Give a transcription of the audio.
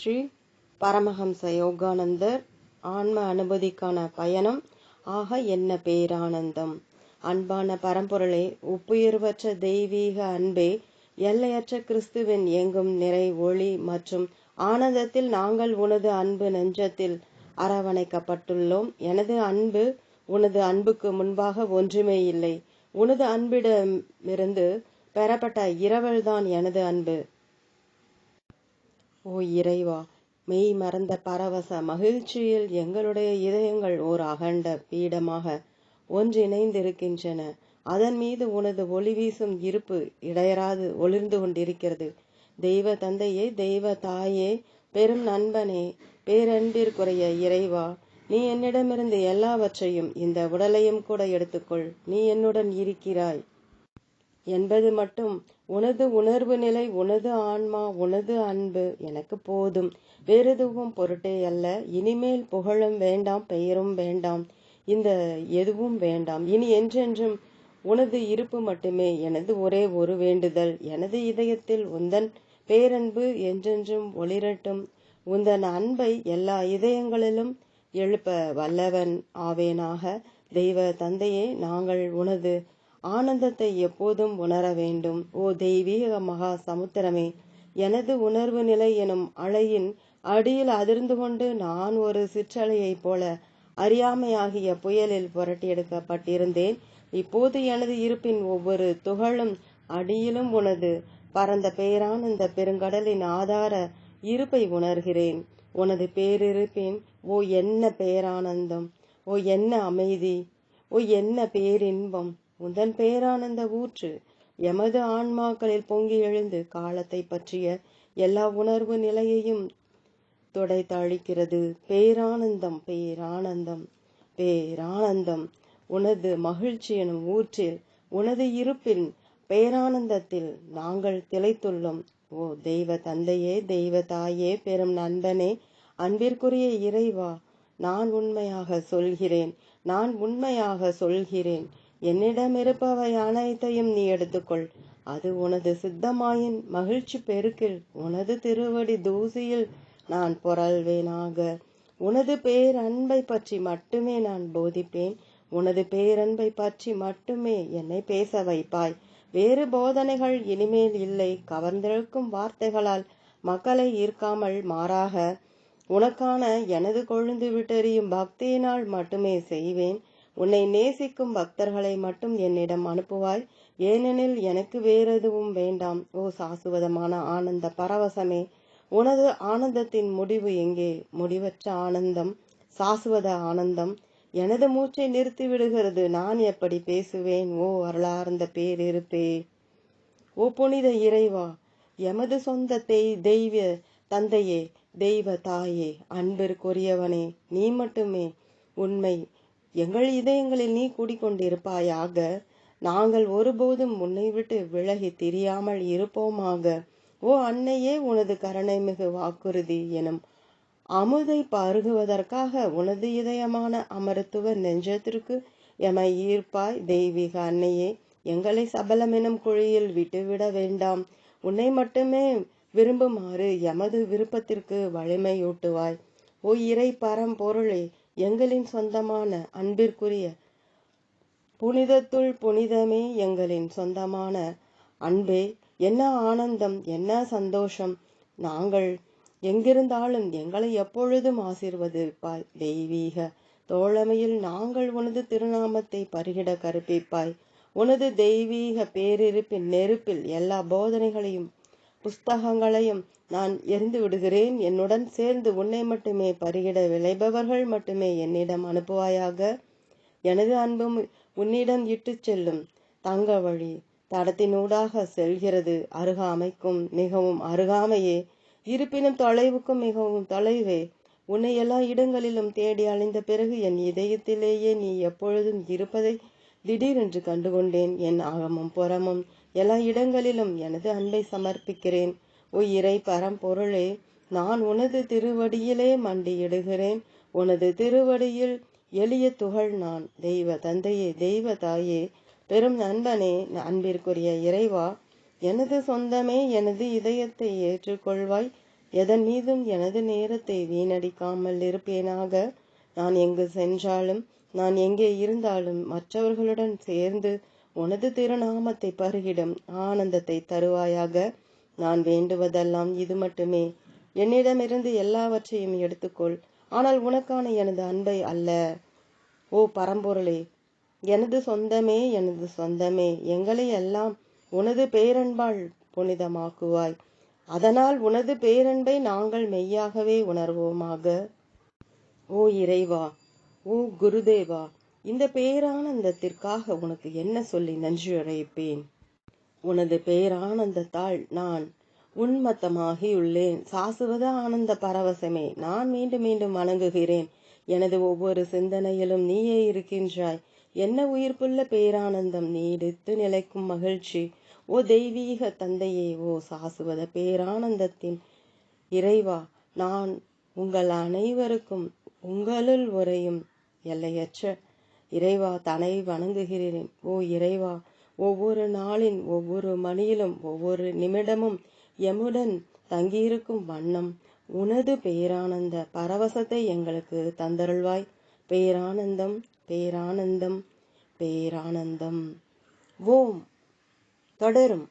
ஸ்ரீ பரமஹம்ச யோகானந்தர் ஆன்ம அனுமதிக்கான பயணம். ஆக என்ன பேரானந்தம்? அன்பான பரம்பொருளே ஒப்புயர்வற்ற தெய்வீக அன்பே எல்லையற்ற கிறிஸ்துவின் எங்கும் நிறை ஒளி மற்றும் ஆனந்தத்தில் நாங்கள் உனது அன்பு நெஞ்சத்தில் அரவணைக்கப்பட்டுள்ளோம். எனது அன்பு உனது அன்புக்கு முன்பாக ஒன்றுமே இல்லை. உனது அன்பிடமிருந்து பெறப்பட்ட இரவல்தான் எனது அன்பு. ஓ இறைவா மெய் மறந்த பரவச மகிழ்ச்சியில் எங்களுடைய இதயங்கள் ஓர் அகண்ட பீடமாக ஒன்றிணைந்திருக்கின்றன. அதன் மீது உனது ஒளி வீசும் இருப்பு இடையராது ஒளிர்ந்து கொண்டிருக்கிறது. தெய்வ தந்தையே தெய்வ தாயே பெரும் நண்பனே பேரன்பிற்குரிய இறைவா நீ என்னிடமிருந்து எல்லாவற்றையும் இந்த உடலையும் கூட எடுத்துக்கொள். நீ என்னுடன் இருக்கிறாய். என்பது மட்டும் உனது உணர்வு நிலை உனது ஆன்மா உனது அன்பு எனக்கு போதும். வேறெதுவும் பொருட்டே அல்ல. இனிமேல் புகழும் வேண்டாம் பெயரும் வேண்டாம். இந்த எதுவும் வேண்டாம். இனி என்றென்றும் உனது இருப்பு மட்டுமே. எனது ஒரே ஒரு வேண்டுதல். எனது இதயத்தில் உந்தன் பேரன்பு என்றென்றும் ஒளிரட்டும். உந்தன் அன்பை எல்லா இதயங்களிலும் எழுப்ப வல்லவன் ஆவேனாக. தெய்வ தந்தையே நாங்கள் உனது ஆனந்தத்தை எப்போதும் உணர வேண்டும். ஓ தெய்வீக மகா சமுத்திரமே எனது உணர்வு நிலை எனும் அலையின் அடியில் அதிர்ந்து கொண்டு நான் ஒரு சிற்றலையைப் போல அறியாமையாகிய புயலில் புரட்டியெடுக்கப்பட்டிருந்தேன். இப்போது எனது இருப்பின் ஒவ்வொரு துகளும் அடியிலும் உனது பரந்த பேரானந்த பெருங்கடலின் ஆதார இருப்பை உணர்கிறேன். உனது பேரிருப்பின் ஓ என்ன பேரானந்தம் ஓ என்ன அமைதி ஓ என்ன பேரின்பம் உந்தன் பேரானந்த ஊற்று எமது ஆன்மாக்களில் பொங்கி எழுந்து காலத்தை பற்றிய எல்லா உணர்வு நிலையையும் துடைத்தழிக்கிறது. பேரானந்தம் பேரானந்தம் பேரானந்தம். உனது மகிழ்ச்சி எனும் ஊற்றில் உனது இருப்பின் பேரானந்தத்தில் நாங்கள் திளைத்துள்ளோம். ஓ தெய்வ தந்தையே தெய்வ தாயே பெரும் நண்பனே அன்பிற்குரிய இறைவா நான் உண்மையாக சொல்கிறேன் நான் உண்மையாக சொல்கிறேன். என்னிடம் இருப்பவை அனைத்தையும் நீ எடுத்துக்கொள். அது உனது சித்தமாயின் மகிழ்ச்சி பெருக்கில் உனது திருவடி தூசியில் நான் பொறல்வேனாக உனது பேரன்பை பற்றி மட்டுமே நான் போதிப்பேன். உனது பேரன்பை பற்றி மட்டுமே என்னை பேச வைப்பாய். வேறு போதனைகள் இனிமேல் இல்லை. கவர்ந்திருக்கும் வார்த்தைகளால் மக்களை ஈர்க்காமல் மாறாக. உனக்கான எனது கொழுந்து விட்டெறியும் பக்தியினால் மட்டுமே செய்வேன். உன்னை நேசிக்கும் பக்தர்களை மட்டும் என்னிடம் அனுப்புவாய். ஏனெனில் எனக்கு வேறெதுவும் வேண்டாம். ஓ சாசுவதமான ஆனந்த பரவசமே உனது ஆனந்தத்தின் முடிவு எங்கே? முடிவற்ற ஆனந்தம் சாசுவத ஆனந்தம். எனது மூச்சை நிறுத்தி விடுகிறது. நான் எப்படி பேசுவேன்? ஓ அருளார்ந்த பேரிருப்பே. ஓ புனித இறைவா எமது சொந்த தெய் தெய்வ தந்தையே தெய்வ தாயே அன்பிற்குரியவனே நீ மட்டுமே உண்மை எங்கள் இதயங்களில் நீ கூடிக்கொண்டிருப்பாயாக. நாங்கள் ஒருபோதும் உன்னை விட்டு விலகி திரியாமல் இருப்போமாக. ஓ அன்னையே உனது கருணை மிகு வாக்குறுதி எனும் அமுதை பருகுவதற்காக உனது இதயமான அமரத்துவ நெஞ்சத்திற்கு எமை ஈர்ப்பாய் தெய்வீக அன்னையே. எங்களை சபலமெனும் குழியில் விட்டுவிட வேண்டாம். உன்னை மட்டுமே விரும்புமாறு எமது விருப்பத்திற்கு வலிமையூட்டுவாய். ஓ இறை பரம்பொருளே எங்களின் சொந்தமான அன்பிற்குரிய புனிதத்துள் புனிதமே எங்களின் சொந்தமான அன்பே. என்ன ஆனந்தம் என்ன சந்தோஷம். நாங்கள் எங்கிருந்தாலும் எங்களை எப்பொழுதும் ஆசிர்வதிப்பாய். தெய்வீக தோழமையில் நாங்கள் உனது திருநாமத்தை பருகிட கருப்பிப்பாய் உனது தெய்வீக பேரிருப்பின் நெருப்பில் எல்லா போதனைகளையும் புஸ்தகங்களையும் நான் எரிந்து விடுகிறேன். என்னுடன் சேர்ந்து உன்னை மட்டுமே பருகிட விளைபவர்கள் மட்டுமே என்னிடம் அனுப்புவாயாக. எனது அன்பும் உன்னிடம் இட்டு செல்லும். தங்க வழி தடத்தினூடாக செல்கிறது. அருகாமைக்கும் மிகவும் அருகாமையே. இருப்பினும் தொலைவுக்கும் மிகவும் தொலைவே. உன்னை எல்லா இடங்களிலும் தேடி அழிந்த பிறகு என் இதயத்திலேயே நீ எப்பொழுதும் இருப்பதை திடீரென்று கண்டுகொண்டேன். என் அகமும் புறமும் எல்லா இடங்களிலும் எனது அன்பை சமர்ப்பிக்கிறேன். உயிரை பரம்பொருளே நான் உனது திருவடியிலே மண்டியிடுகிறேன். உனது திருவடியில் எளிய துகள் நான். தெய்வ தந்தையே தெய்வ தாயே பெரும் நண்பனே அன்பிற்குரிய இறைவா எனது சொந்தமே எனது இதயத்தை ஏற்றுக்கொள்வாய். எதன் மீதும் எனது நேரத்தை வீணடிக்காமல் இருப்பேனாக? நான் எங்கு சென்றாலும் நான் எங்கே இருந்தாலும் மற்றவர்களுடன் சேர்ந்து உனது திருநாமத்தை பருகிடும் ஆனந்தத்தை தருவாயாக. நான் வேண்டுவதெல்லாம் இது மட்டுமே. என்னிடமிருந்து எல்லாவற்றையும் எடுத்துக்கொள். ஆனால் உனக்கான எனது அன்பை அல்ல. ஓ பரம்பொருளே எனது சொந்தமே எனது சொந்தமே. எங்களை எல்லாம் உனது பேரன்பால் புனிதமாக்குவாய். அதனால் உனது பேரன்பை நாங்கள் மெய்யாகவே உணர்வோமாக. ஓ இறைவா ஓ குருதேவா இந்த பேரானந்தத்திற்காக உனக்கு என்ன சொல்லி நன்றி அழைப்பேன்? உனது பேரானந்தத்தால் நான் உன்மத்தமாகியுள்ளேன். சாசுவத ஆனந்த பரவசமே. நான் மீண்டும் மீண்டும் வணங்குகிறேன். எனது ஒவ்வொரு சிந்தனையிலும் நீயே இருக்கின்றாய். என்ன உயிர்ப்புள்ள பேரானந்தம்? நீடித்து நிலைக்கும் மகிழ்ச்சி. ஓ தெய்வீக தந்தையே ஓ சாசுவத பேரானந்தத்தின் இறைவா. நான் உங்கள் அனைவருக்கும் உங்களுள் உரையும் எல்லையற்ற இறைவா தனை வணங்குகிறேன். ஓ இறைவா ஒவ்வொரு நாளின் ஒவ்வொரு மணியிலும் ஒவ்வொரு நிமிடமும் எம்முடன் தங்கியிருக்கும் வண்ணம். உனது பேரானந்த பரவசத்தை எங்களுக்கு தந்தருள்வாய். பேரானந்தம் பேரானந்தம் பேரானந்தம். ஓம். தொடரும்.